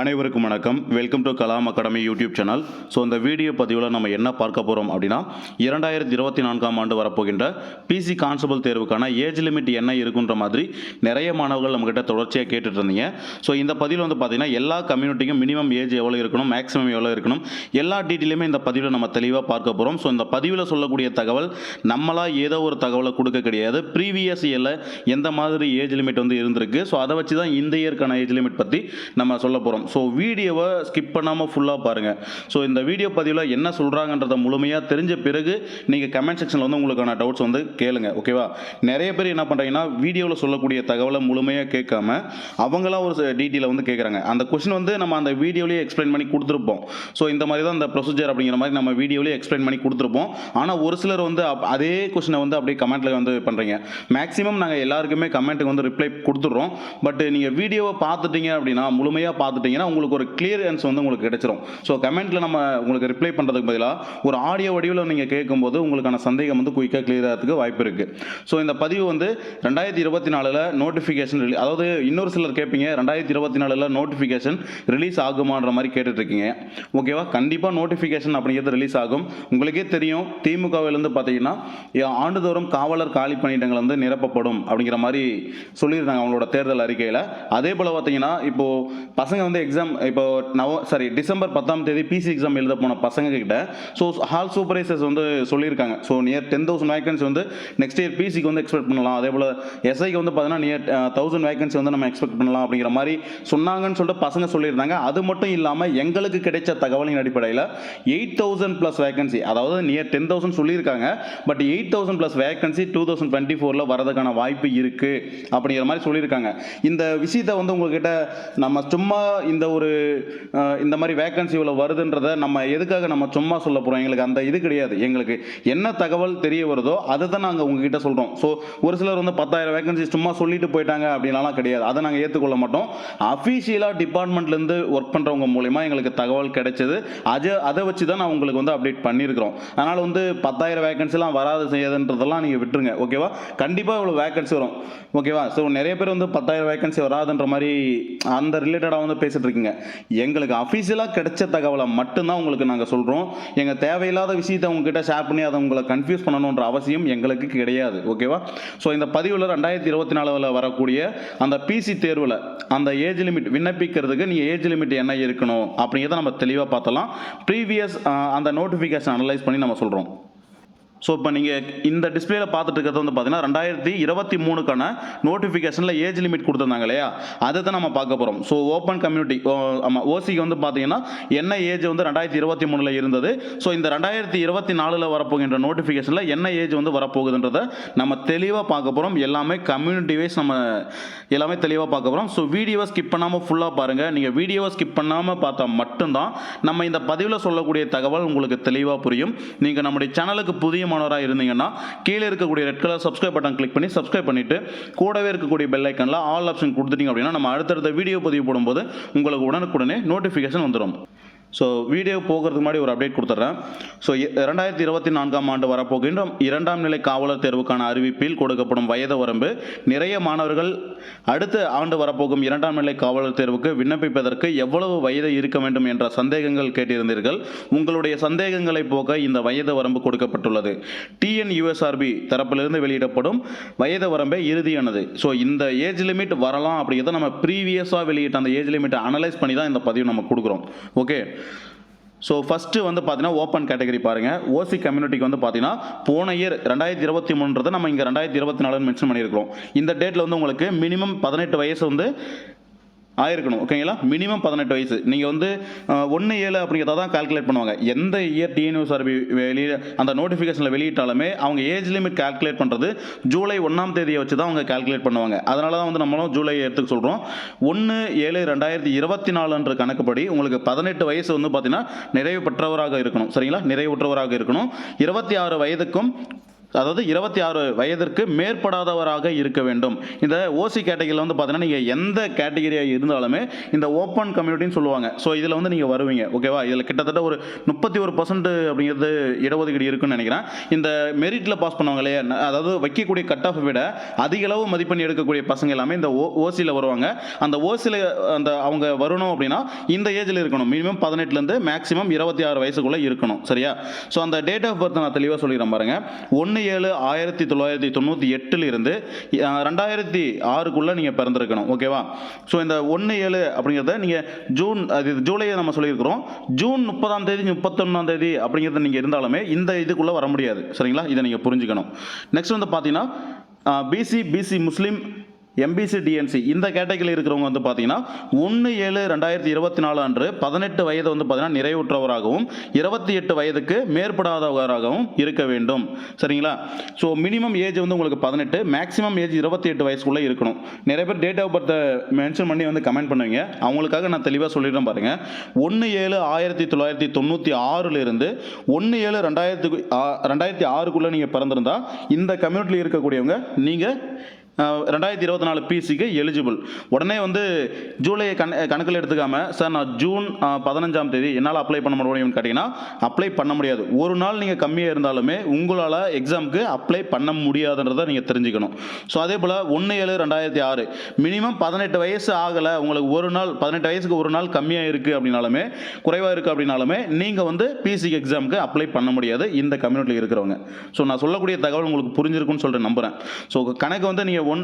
அனைவருக்கும் வணக்கம். Welcome to Kalam academy YouTube channel so இந்த வீடியோ பதிவில் நம்ம என்ன பார்க்க போகிறோம் அப்படின்னா இரண்டாயிரத்தி இருபத்தி நான்காம் ஆண்டு வரப்போகின்ற பிசி கான்ஸ்டபிள் தேர்வுக்கான ஏஜ் லிமிட் என்ன இருக்குன்ற மாதிரி நிறைய மாணவர்கள் நம்மக்கிட்ட தொடர்ச்சியாக கேட்டுட்டு இருந்தீங்க. ஸோ இந்த பதிவில் வந்து பார்த்தீங்கன்னா எல்லா கம்யூனிட்டிக்கும் மினிமம் ஏஜ் எவ்வளோ இருக்கணும் மேக்ஸிமம் எவ்வளோ இருக்கணும் எல்லா டீட்டெயிலுமே இந்த பதிவில் நம்ம தெளிவாக பார்க்க போகிறோம் ஸோ இந்த பதிவில் சொல்லக்கூடிய தகவல் நம்மளாக ஏதோ ஒரு தகவலை கொடுக்க கிடையாது. ப்ரீவியஸ் இயரில் எந்த மாதிரி ஏஜ் லிமிட் வந்து இருந்திருக்கு? ஸோ அதை வச்சு தான் இந்த இயருக்கான ஏஜ் லிமிட் பற்றி நம்ம சொல்ல போகிறோம் ஸோ வீடியோவை ஸ்கிப் பண்ணாமல் ஃபுல்லாக பாருங்கள் ஸோ இந்த வீடியோ பதிவில் என்ன சொல்கிறாங்கன்றத முழுமையாக தெரிஞ்ச பிறகு நீங்கள் கமெண்ட் செக்ஷனில் வந்து உங்களுக்கான டவுட்ஸ் வந்து கேளுங்க ஓகேவா நிறைய பேர் என்ன பண்ணுறீங்கன்னா வீடியோவில் சொல்லக்கூடிய தகவலை முழுமையாக கேட்காம அவங்களாம் ஒரு டீட்டெயிலை வந்து கேட்குறாங்க அந்த கொஷின் வந்து நம்ம அந்த வீடியோலேயே எக்ஸ்பிளைன் பண்ணி கொடுத்துருப்போம். ஸோ இந்த மாதிரி தான் இந்த ப்ரொசீஜர் அப்படிங்கிற மாதிரி நம்ம வீடியோலேயே எக்ஸ்பிளைன் பண்ணி கொடுத்துருப்போம். ஆனால் ஒரு சிலர் வந்து அப்- அதே கொஷினை வந்து அப்படியே கமெண்ட்டில் வந்து பண்ணுறீங்க மேக்ஸிமம் நாங்கள் எல்லாருக்குமே கமெண்ட்டுக்கு வந்து ரிப்ளை கொடுத்துட்றோம். பட் நீங்கள் வீடியோவை பார்த்துட்டீங்க அப்படின்னா முழுமையாக பார்த்தீங்கன்னா உங்களுக்கு ஒரு கிளியரன்ஸ் வந்து உங்களுக்கு கிடைச்சிரும். ஸோ கமெண்ட்டில் நம்ம உங்களுக்கு ரிப்ளை பண்ணுறதுக்கு பதிலாக ஒரு ஆடியோ வடிவில் நீங்கள் கேட்கும்போது உங்களுக்கான சந்தேகம் வந்து குயிக்காக கிளியர் ஆகிறதுக்கு வாய்ப்பு இருக்குது ஸோ இந்த பதிவு வந்து ரெண்டாயிரத்தி இருபத்தி நாலில் நோட்டிஃபிகேஷன் ரிலீஸ் அதாவது இன்னொரு சிலர் கேட்பீங்க ரெண்டாயிரத்தி இருபத்தி நாலில் நோட்டிஃபிகேஷன் ரிலீஸ் ஆகுமான்ற மாதிரி கேட்டுட்ருக்கீங்க. ஓகேவா கண்டிப்பாக நோட்டிஃபிகேஷன் அப்படிங்கிறது ரிலீஸ் ஆகும். உங்களுக்கே தெரியும் திமுகவிலேருந்து பார்த்தீங்கன்னா ஆண்டுதோறும் காவலர் காலி பணியிடங்கள் வந்து நிரப்பப்படும் அப்படிங்கிற மாதிரி சொல்லியிருந்தாங்க அவங்களோட தேர்தல் அறிக்கையில். அதே போல் பார்த்தீங்கன்னா இப்போது பசங்க வந்து எக்ஸாம் இப்போ நவ சாரி டிசம்பர் பத்தாம் தேதி பிசி எக்ஸாம் எழுத போன பசங்க கிட்ட ஸோ ஹால் சூப்பர்வைசர்ஸ் வந்து சொல்லியிருக்காங்க. So near ten thousand vacancy வந்து நெக்ஸ்ட் இயர் பிசிக்கு வந்து எக்ஸ்பெக்ட் பண்ணலாம். அதே போல் எஸ்ஐக்கு வந்து பார்த்தீங்கன்னா நியர் தௌசண்ட் வேகன்சி வந்து நம்ம எக்ஸ்பெக்ட் பண்ணலாம் அப்படிங்கிற மாதிரி சொன்னாங்கன்னு சொல்லிட்டு பசங்க சொல்லியிருந்தாங்க. அது மட்டும் இல்லாமல் எங்களுக்கு கிடைச்ச தகவலின் அடிப்படையில் எயிட் தௌசண்ட் ப்ளஸ் வேகன்சி அதாவது நியர் டென் தௌசண்ட் சொல்லியிருக்காங்க. But eight thousand plus vacancy two thousand twenty ஃபோரில் வரதுக்கான வாய்ப்பு இருக்குது அப்படிங்கிற மாதிரி சொல்லியிருக்காங்க. இந்த விஷயத்தை வந்து உங்ககிட்ட நம்ம சும்மா இந்த ஒரு இந்த மாதிரி வேகன்சி இவ்வளோ வருதுன்றதை நம்ம எதுக்காக நம்ம சும்மா சொல்ல போகிறோம் எங்களுக்கு அந்த இது கிடையாது. எங்களுக்கு என்ன தகவல் தெரிய வருதோ அதை தான் நாங்கள் உங்ககிட்ட சொல்கிறோம் ஸோ ஒரு சிலர் வந்து பத்தாயிரம் வேகன்சி சும்மா சொல்லிட்டு போயிட்டாங்க அப்படின்னாலாம் கிடையாது. அதை நாங்கள் ஏற்றுக்கொள்ள மாட்டோம். அஃபீஷியலாக டிபார்ட்மெண்ட்லேருந்து ஒர்க் பண்ணுறவங்க மூலிமா எங்களுக்கு தகவல் கிடைச்சது. அது அதை வச்சு தான் நான் உங்களுக்கு வந்து அப்டேட் பண்ணியிருக்கிறோம் அதனால் வந்து பத்தாயிரம் வேகன்சிலாம் வராது செய்யாதுன்றதெல்லாம் நீங்கள் விட்டுருங்க. ஓகேவா கண்டிப்பாக இவ்வளோ வேகன்சி வரும். ஓகேவா ஸோ நிறைய பேர் வந்து பத்தாயிரம் வேகன்சி வராதுன்ற மாதிரி அந்த ரிலேட்டடாக வந்து பேசிட்டு இருக்கீங்க எங்களுக்கு அஃபீஷியலாக கிடைச்ச தகவலை மட்டும்தான் உங்களுக்கு நாங்கள் சொல்கிறோம் எங்கள் தேவையில்லாத விஷயத்தை உங்ககிட்ட ஷேர் பண்ணி அதை உங்களை கன்ஃபியூஸ் பண்ணணுன்ற அவசியம் எங்களுக்கு கிடையாது. ஓகேவா ஸோ இந்த பதிவில் ரெண்டாயிரத்தி இருபத்தி நாலில் வரக்கூடிய அந்த பிசி தேர்வில் அந்த ஏஜ் லிமிட் விண்ணப்பிக்கிறதுக்கு நீங்கள் ஏஜ் லிமிட் என்ன இருக்கணும் அப்படிங்கிறத நம்ம தெளிவாக பார்த்தலாம் ப்ரீவியஸ் அந்த நோட்டிஃபிகேஷன் அனலைஸ் பண்ணி நம்ம சொல்கிறோம் ஸோ இப்போ நீங்கள் இந்த டிஸ்பிளேல பார்த்துட்டு இருக்கிறது வந்து பார்த்தீங்கன்னா ரெண்டாயிரத்தி இருபத்தி மூணுக்கான நோட்டிஃபிகேஷனில் ஏஜ் லிமிட் கொடுத்துருந்தாங்க இல்லையா? அதை தான் நம்ம பார்க்க போகிறோம் ஸோ ஓப்பன் கம்யூனிட்டி ஆமாம் ஓசிக்கு வந்து பார்த்தீங்கன்னா என்ன ஏஜ் வந்து ரெண்டாயிரத்தி இருபத்தி மூணில் இருந்தது? ஸோ இந்த ரெண்டாயிரத்தி இருபத்தி நாலில் வரப்போகின்ற நோட்டிஃபிகேஷனில் என்ன ஏஜ் வந்து வரப்போகுதுன்றதை நம்ம தெளிவாக பார்க்க போகிறோம் எல்லாமே கம்யூனிட்டி வைஸ் நம்ம எல்லாமே தெளிவாக பார்க்க போகிறோம் ஸோ வீடியோவை ஸ்கிப் பண்ணாமல் ஃபுல்லாக பாருங்கள் நீங்கள் வீடியோவை ஸ்கிப் பண்ணாமல் பார்த்தா மட்டும்தான் நம்ம இந்த பதிவில் சொல்லக்கூடிய தகவல் உங்களுக்கு தெளிவாக புரியும். நீங்கள் நம்முடைய சேனலுக்கு புதிய மாணவராக இருந்தீங்கன்னா கீழே இருக்கக்கூடிய red colour subscribe button click பண்ணி சப்ஸ்கிரைப் பண்ணிவிட்டு கூடவே இருக்கக்கூடிய பெல் ஐக்கனில் ஆல் ஆப்ஷன் கொடுத்துட்டீங்க அப்படின்னா நம்ம அடுத்தடுத்த வீடியோ பதிவு போடும்போது உங்களுக்கு உடனுக்குடனே நோட்டிஃபிகேஷன் வந்துடும் ஸோ வீடியோ போகிறதுக்கு முன்னாடி ஒரு அப்டேட் கொடுத்துட்றேன். ஸோ ரெண்டாயிரத்தி இருபத்தி நான்காம் ஆண்டு வரப்போகின்ற இரண்டாம் நிலை காவலர் தேர்வுக்கான அறிவிப்பில் கொடுக்கப்படும் வயது வரம்பு நிறைய மாணவர்கள் அடுத்த ஆண்டு வரப்போகும் இரண்டாம் நிலை காவலர் தேர்வுக்கு விண்ணப்பிப்பதற்கு எவ்வளவு வயது இருக்க வேண்டும் என்ற சந்தேகங்கள் கேட்டிருந்தீர்கள். உங்களுடைய சந்தேகங்களை போக்க இந்த வயது வரம்பு கொடுக்கப்பட்டுள்ளது. டிஎன் யூஎஸ்ஆர்பி தரப்பிலிருந்து வெளியிடப்படும் வயது வரம்பே இறுதியானது ஸோ இந்த ஏஜ் லிமிட் வரலாம் அப்படிங்கிறத நம்ம ப்ரீவியஸாக வெளியிட்ட அந்த ஏஜ் லிமிட்டை அனலைஸ் பண்ணி தான் இந்த பதிவு நம்ம கொடுக்குறோம். ஓகே ஸோ ஃபஸ்ட்டு வந்து பார்த்தீங்கன்னா ஓப்பன் கேட்டகரி பாருங்கள் ஓசி கம்யூனிட்டிக்கு வந்து பார்த்தீங்கன்னா போன இயர் ரெண்டாயிரத்தி இருபத்தி மூணுன்றதை நம்ம இங்கே ரெண்டாயிரத்தி இருபத்தி நாலுன்னு மென்ஷன் பண்ணியிருக்கிறோம். இந்த டேட்டில் வந்து உங்களுக்கு மினிமம் பதினெட்டு வயசு வந்து ஆயிருக்கணும் ஓகேங்களா மினிமம் பதினெட்டு வயசு. நீங்கள் வந்து ஒன்று ஏழு அப்படிங்கிறத தான் கால்குலேட் பண்ணுவாங்க. எந்த இயர் டிஎன்யூஎஸ்ஆர்பி வெளியே அந்த நோட்டிஃபிகேஷனில் வெளியிட்டாலுமே அவங்க ஏஜ் லிமிட் கால்குலேட் பண்ணுறது ஜூலை ஒன்றாம் தேதியை வச்சு தான் அவங்க கால்குலேட் பண்ணுவாங்க. அதனால தான் வந்து நம்மளும் ஜூலை எடுத்துக்க சொல்கிறோம் ஒன்று ஏழு ரெண்டாயிரத்தி இருபத்தி நாலுன்ற கணக்குப்படி உங்களுக்கு பதினெட்டு வயசு வந்து பார்த்தீங்கன்னா நிறைவு பெற்றவராக இருக்கணும். சரிங்களா? நிறைவுற்றவராக இருக்கணும். இருபத்தி ஆறு வயதுக்கும் அதாவது இருபத்தி ஆறு வயதிற்கு மேற்படாதவராக இருக்க வேண்டும். இந்த ஓசி கேட்டகரியில் வந்து பார்த்தீங்கன்னா நீங்கள் எந்த கேட்டகரியாக இருந்தாலுமே இந்த ஓப்பன் கம்யூனிட்டின்னு சொல்லுவாங்க. ஸோ இதில் வந்து நீங்கள் வருவீங்க ஓகேவா இதில் கிட்டத்தட்ட ஒரு முப்பத்தி ஒரு பர்சன்ட் அப்படிங்கிறது இடஒதுக்கீடு இருக்குன்னு நினைக்கிறேன். இந்த மெரிட்டில் பாஸ் பண்ணுவாங்க இல்லையா? அதாவது வைக்கக்கூடிய கட் ஆஃப் விட அதிக அளவு மதிப்பெண் எடுக்கக்கூடிய பசங்க எல்லாமே இந்த ஓ ஓசியில் வருவாங்க. அந்த ஓசியில் அந்த அவங்க வரணும் அப்படின்னா இந்த ஏஜில் இருக்கணும். மினிமம் பதினெட்டுலேருந்து மேக்ஸிமம் இருபத்தி ஆறு வயசுக்குள்ளே இருக்கணும் சரியா? ஸோ அந்த டேட் ஆஃப் பர்த் நான் தெளிவாக சொல்லிடுறேன் பாருங்கள் ஒன்று ஏழு ஆயிரத்தி தொள்ளாயிரத்தி தொண்ணூற்றி எட்டுலேருந்து ரெண்டாயிரத்தி ஆறுக்குள்ளே நீங்கள் பிறந்திருக்கணும் ஓகேவா? ஸோ இந்த ஒன்று ஏழு அப்படிங்கிறத நீங்கள் ஜூன் அது ஜூலையை நம்ம சொல்லியிருக்கிறோம். ஜூன் முப்பதாம் தேதி முப்பத்தொன்னாம் தேதி அப்படிங்கிறது நீங்கள் இருந்தாலுமே இந்த இதுக்குள்ளே வர முடியாது. சரிங்களா? இதை நீங்கள் புரிஞ்சுக்கணும். நெக்ஸ்ட் வந்து பார்த்தீங்கன்னா பிசி பிசி முஸ்லீம் எம்பிசி டிஎன்சி இந்த கேட்டகரியில் இருக்கிறவங்க வந்து பார்த்தீங்கன்னா ஒன்று ஏழு ரெண்டாயிரத்தி இருபத்தி நாலு அன்று பதினெட்டு வயது வந்து பார்த்தீங்கன்னா நிறைவுற்றவராகவும் இருபத்தி எட்டு வயதுக்கு மேற்படாதவராகவும் இருக்க வேண்டும். சரிங்களா? ஸோ மினிமம் ஏஜ் வந்து உங்களுக்கு பதினெட்டு மேக்ஸிமம் ஏஜ் இருபத்தி எட்டு வயசுக்குள்ளே இருக்கணும். நிறைய பேர் டேட் ஆஃப் பர்த்தை மென்ஷன் பண்ணி வந்து கமெண்ட் பண்ணுவீங்க. அவங்களுக்காக நான் தெளிவாக சொல்லிடுறேன் பாருங்கள் ஒன்று ஏழு ஆயிரத்தி தொள்ளாயிரத்தி தொண்ணூற்றி ஆறுலேருந்து ஒன்று ஏழு ரெண்டாயிரத்துக்கு ஆ- ரெண்டாயிரத்தி ஆறுக்குள்ளே நீங்கள் பிறந்திருந்தால் இந்த கம்யூனிட்டியில் இருக்கக்கூடியவங்க நீங்கள் ரெண்டாயிரத்தி இருபத்தி நாலு பிசிக்கு எலிஜிபிள் உடனே வந்து ஜூலை கண கணக்கில் எடுத்துக்காம சார் நான் ஜூன் பதினஞ்சாம் தேதி என்னால் அப்ளை பண்ண முடியும்னு கேட்டிங்கன்னா அப்ளை பண்ண முடியாது. ஒரு நாள் நீங்கள் கம்மியாக இருந்தாலுமே உங்களால் எக்ஸாமுக்கு அப்ளை பண்ண முடியாதுன்றதை நீங்கள் தெரிஞ்சுக்கணும். ஸோ அதே போல் ஒன்று ஏழு ரெண்டாயிரத்தி ஆறு மினிமம் பதினெட்டு வயசு ஆகலை உங்களுக்கு ஒரு நாள் பதினெட்டு வயசுக்கு ஒரு நாள் கம்மியாக இருக்குது அப்படின்னாலுமே குறைவாக இருக்குது அப்படின்னாலுமே நீங்கள் வந்து பிசிக்கு எக்ஸாமுக்கு அப்ளை பண்ண முடியாது இந்த கம்யூனிட்டியில் இருக்கிறவங்க. ஸோ நான் சொல்லக்கூடிய தகவல் உங்களுக்கு புரிஞ்சிருக்கும்னு சொல்லிட்டு நம்புகிறேன் ஸோ கணக்கு வந்து நீங்கள் ஒன்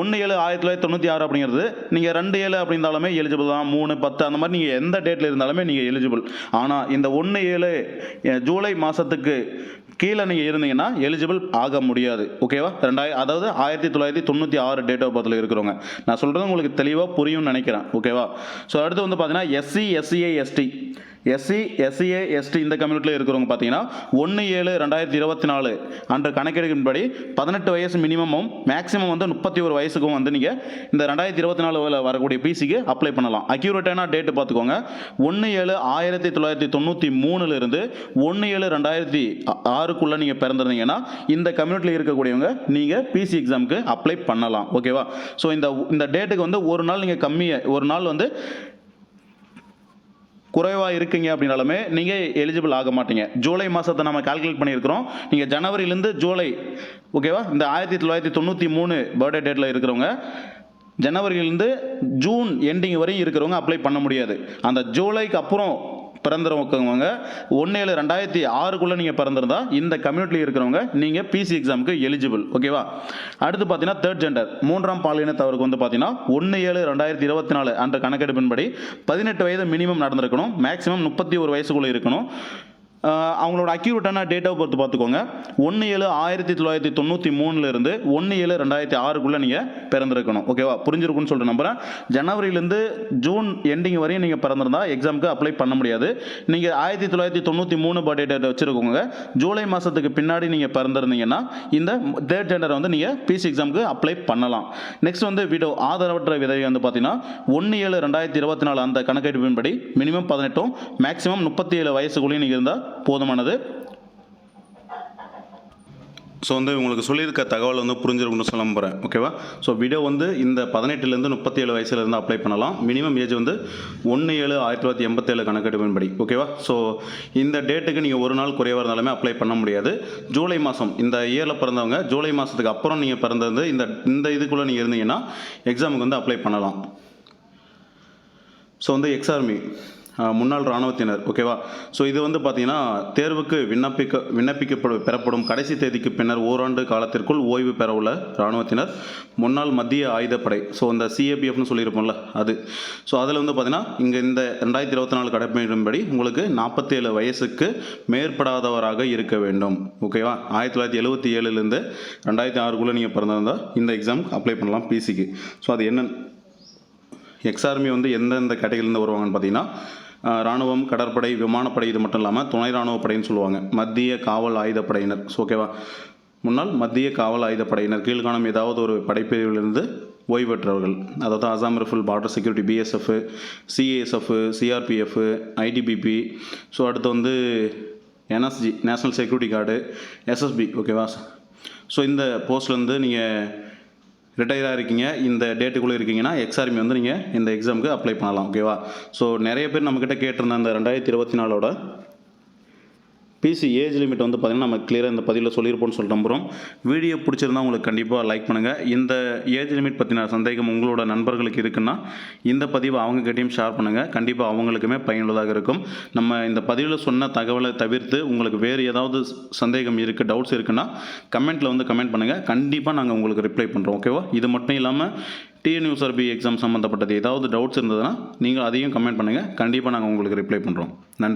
ஒன்று ஏழு ஆயிரத்தி தொள்ளாயிரத்தி தொண்ணூற்றி ஆறு அப்படிங்கிறது நீங்கள் ரெண்டு ஏழு அப்படின்னாலுமே எலிஜிபிள் தான். மூணு பத்து அந்த மாதிரி நீங்கள் எந்த டேட்டில் இருந்தாலுமே நீங்கள் எலிஜிபிள் ஆனால் இந்த ஒன்று ஏழு ஜூலை மாதத்துக்கு கீழே நீங்கள் இருந்தீங்கன்னா எலிஜிபிள் ஆக முடியாது. ஓகேவா ரெண்டாயிரம் அதாவது ஆயிரத்தி தொள்ளாயிரத்தி தொண்ணூற்றி ஆறு டேட் ஆஃப் பர்த்தில் இருக்கிறவங்க. நான் சொல்கிறது உங்களுக்கு தெளிவாக புரியும்னு நினைக்கிறேன். ஓகேவா ஸோ அடுத்து வந்து பார்த்தீங்கன்னா SC SCA ST SC SCA ST இந்த கம்யூனிட்டியில் இருக்கிறவங்க பார்த்தீங்கன்னா ஒன்று ஏழு ரெண்டாயிரத்தி இருபத்தி நாலு அன்று கணக்கெடுக்கின்படி பதினெட்டு வயசு மினிமமும் மேக்ஸிமம் வந்து முப்பத்தி ஒரு வயசுக்கும் வந்து நீங்கள் இந்த ரெண்டாயிரத்தி இருபத்தி நாலு வரக்கூடிய பிசிக்கு அப்ளை பண்ணலாம். அக்யூரேட்டான டேட்டு பார்த்துக்கோங்க. ஒன்று ஏழு ஆயிரத்தி தொள்ளாயிரத்தி தொண்ணூற்றி மூணுலேருந்து ஒன்று ஏழு ரெண்டாயிரத்தி ஆறுக்குள்ளே நீங்கள் பிறந்திருந்தீங்கன்னா இந்த கம்யூனிட்டியில் இருக்கக்கூடியவங்க நீங்கள் பிசி எக்ஸாமுக்கு அப்ளை பண்ணலாம். ஓகேவா ஸோ இந்த இந்த டேட்டுக்கு வந்து ஒரு நாள் நீங்கள் கம்மியாக ஒரு நாள் வந்து குறைவாக இருக்கீங்க அப்படின்னாலுமே நீங்கள் எலிஜிபிள் ஆக மாட்டீங்க. ஜூலை மாதத்தை நம்ம கால்குலேட் பண்ணியிருக்கிறோம். நீங்கள் ஜனவரியிலேருந்து ஜூலை ஓகேவா இந்த ஆயிரத்தி தொள்ளாயிரத்தி தொண்ணூற்றி மூணு பர்த்டே டேட்டில் இருக்கிறவங்க ஜனவரியிலேருந்து ஜூன் எண்டிங் வரையும் இருக்கிறவங்க அப்ளை பண்ண முடியாது. அந்த ஜூலைக்கு அப்புறம் பிறந்தவங்க ஒன்று ஏழு ரெண்டாயிரத்தி ஆறுக்குள்ளே நீங்கள் பிறந்திருந்தா இந்த கம்யூனிட்டியில் இருக்கிறவங்க நீங்கள் பிசி எக்ஸாமுக்கு எலிஜிபிள் ஓகேவா அடுத்து பார்த்தீங்கன்னா தேர்ட் ஜெண்டர் மூன்றாம் பாலினத்தவருக்கு வந்து பார்த்தீங்கன்னா ஒன்று ஏழு ரெண்டாயிரத்தி இருபத்தி நாலு அன்ற கணக்கெடுப்பின்படி பதினெட்டு வயது மினிமம் நடந்திருக்கணும். மேக்ஸிமம் முப்பத்தி ஒரு வயசுக்குள்ளே இருக்கணும். அவங்களோட அக்யூரேட்டான டேட் ஆஃப் பர்த் பார்த்துக்கோங்க. ஒன்று ஏழு ஆயிரத்தி தொள்ளாயிரத்தி தொண்ணூற்றி மூணுலேருந்து ஒன்று ஏழு ரெண்டாயிரத்தி ஆறுக்குள்ளே நீங்கள் பிறந்திருக்கணும். ஓகேவா புரிஞ்சிருக்குன்னு சொல்லிட்டு நம்புகிறேன் ஜனவரியிலேருந்து ஜூன் எண்டிங் வரையும் நீங்கள் பிறந்திருந்தா எக்ஸாமுக்கு அப்ளை பண்ண முடியாது. நீங்கள் ஆயிரத்தி தொள்ளாயிரத்தி தொண்ணூற்றி மூணு பர்த்டே டேட் வச்சுருக்கோங்க. ஜூலை மாதத்துக்கு பின்னாடி நீங்கள் பிறந்திருந்தீங்கன்னா இந்த தேர்ட் ஜெண்டரை வந்து நீங்கள் பிசி எக்ஸாமுக்கு அப்ளை பண்ணலாம். நெக்ஸ்ட் வந்து விடோ ஆதரவற்ற விதவை வந்து பார்த்தீங்கன்னா ஒன்று ஏழு ரெண்டாயிரத்தி இருபத்தி நாலு அந்த கணக்கெடுப்பின்படி மினிமம் பதினெட்டும் மேக்ஸிமம் முப்பத்தி ஏழு வயசுக்குள்ளேயும் நீங்கள் இருந்தால் போதுமானது. ஸோ வந்து உங்களுக்கு சொல்லியிருக்க தகவல் வந்து புரிஞ்சிருக்கும்னு சொல்ல போகிறேன் ஓகேவா ஸோ வீடியோ வந்து இந்த பதினெட்டுலேருந்து முப்பத்தி ஏழு வயசுலேருந்து அப்ளை பண்ணலாம். மினிமம் ஏஜ் வந்து ஒன்று ஏழு ஆயிரத்தி தொள்ளாயிரத்தி எண்பத்தேழு கணக்கெடுப்பின்படி. ஓகேவா ஸோ இந்த டேட்டுக்கு நீங்கள் ஒரு நாள் குறைவாக இருந்தாலுமே அப்ளை பண்ண முடியாது. ஜூலை மாதம் இந்த இயரில் பிறந்தவங்க ஜூலை மாதத்துக்கு அப்புறம் நீங்கள் பிறந்தது இந்த இந்த இதுக்குள்ளே நீங்கள் இருந்தீங்கன்னா எக்ஸாமுக்கு வந்து அப்ளை பண்ணலாம். ஸோ வந்து எக்ஸார்மி முன்னாள் இராணுவத்தினர் ஓகேவா ஸோ இது வந்து பார்த்தீங்கன்னா தேர்வுக்கு விண்ணப்பிக்க விண்ணப்பிக்கப்படும் பெறப்படும் கடைசி தேதிக்கு பின்னர் ஓராண்டு காலத்திற்குள் ஓய்வு பெறவுள்ள இராணுவத்தினர் முன்னாள் மத்திய ஆயுதப்படை. ஸோ இந்த சிஏபிஎஃப்னு சொல்லியிருப்போம்ல அது. ஸோ அதில் வந்து பார்த்தீங்கன்னா இங்கே இந்த ரெண்டாயிரத்தி இருபத்தி நாலு கடைப்பிடிக்கும்படி உங்களுக்கு நாற்பத்தேழு வயசுக்கு மேற்படாதவராக இருக்க வேண்டும் ஓகேவா ஆயிரத்தி தொள்ளாயிரத்தி எழுபத்தி ஏழுலேருந்து ரெண்டாயிரத்தி ஆறுக்குள்ளே நீங்கள் பிறந்திருந்தால் இந்த எக்ஸாம் அப்ளை பண்ணலாம் பிசிக்கு ஸோ அது என்ன? எக்ஸ்ஆர்மி வந்து எந்தெந்த கேட்டகரியிலேருந்து வருவாங்கன்னு பார்த்தீங்கன்னா ராணுவம் கடற்படை விமானப்படை இது மட்டும் இல்லாமல் துணை ராணுவ படைன்னு சொல்லுவாங்க. மத்திய காவல் ஆயுதப்படையினர். ஸோ ஓகேவா முன்னாள் மத்திய காவல் ஆயுதப்படையினர். கீழ்காணும் ஏதாவது ஒரு படைப்பிரிவிலிருந்து ஓய்வு பெற்றவர்கள் அதாவது Assam rifle border security BSF CASF CRPF ITBP so அடுத்து வந்து NSG national security guard SSB ஓகேவா ஸோ இந்த போஸ்ட்லேருந்து நீங்கள் ரிட்டையராக இருக்கீங்க. இந்த டேட்டுக்குள்ளே இருக்கீங்கன்னா எக்ஸ்ஆர்மி வந்து நீங்கள் இந்த எக்ஸாமுக்கு அப்ளை பண்ணலாம். ஓகேவா ஸோ நிறைய பேர் நம்மக்கிட்ட கேட்டிருந்த அந்த ரெண்டாயிரத்தி இருபத்தி நாலோட. பிசி ஏஜ் லிமிட் வந்து பார்த்திங்கன்னா நம்ம கிளியராக இந்த பதிவில் சொல்லியிருப்போம்னு சொல்லிட்டு நம்புகிறோம் வீடியோ பிடிச்சிருந்தா உங்களுக்கு கண்டிப்பாக லைக் பண்ணுங்கள் இந்த ஏஜ் லிமிட் பற்றின சந்தேகம் உங்களோட நண்பர்களுக்கு இருக்குன்னா இந்த பதிவை அவங்ககிட்டயும் ஷேர் பண்ணுங்கள் கண்டிப்பாக அவங்களுக்குமே பயனுள்ளதாக இருக்கும். நம்ம இந்த பதிவில் சொன்ன தகவலை தவிர்த்து உங்களுக்கு வேறு ஏதாவது சந்தேகம் இருக்குது டவுட்ஸ் இருக்குன்னா கமெண்ட்டில் வந்து கமெண்ட் பண்ணுங்கள் கண்டிப்பாக நாங்கள் உங்களுக்கு ரிப்ளை பண்ணுறோம் ஓகேவா இது மட்டும் இல்லாமல் டிஎன்யூஎஸ்ஆர்பி எக்ஸாம் சம்மந்தப்பட்டது ஏதாவது டவுட்ஸ் இருந்ததுன்னா நீங்கள் அதையும் கமெண்ட் பண்ணுங்கள் கண்டிப்பாக நாங்கள் உங்களுக்கு ரிப்ளை பண்ணுறோம் நன்றி.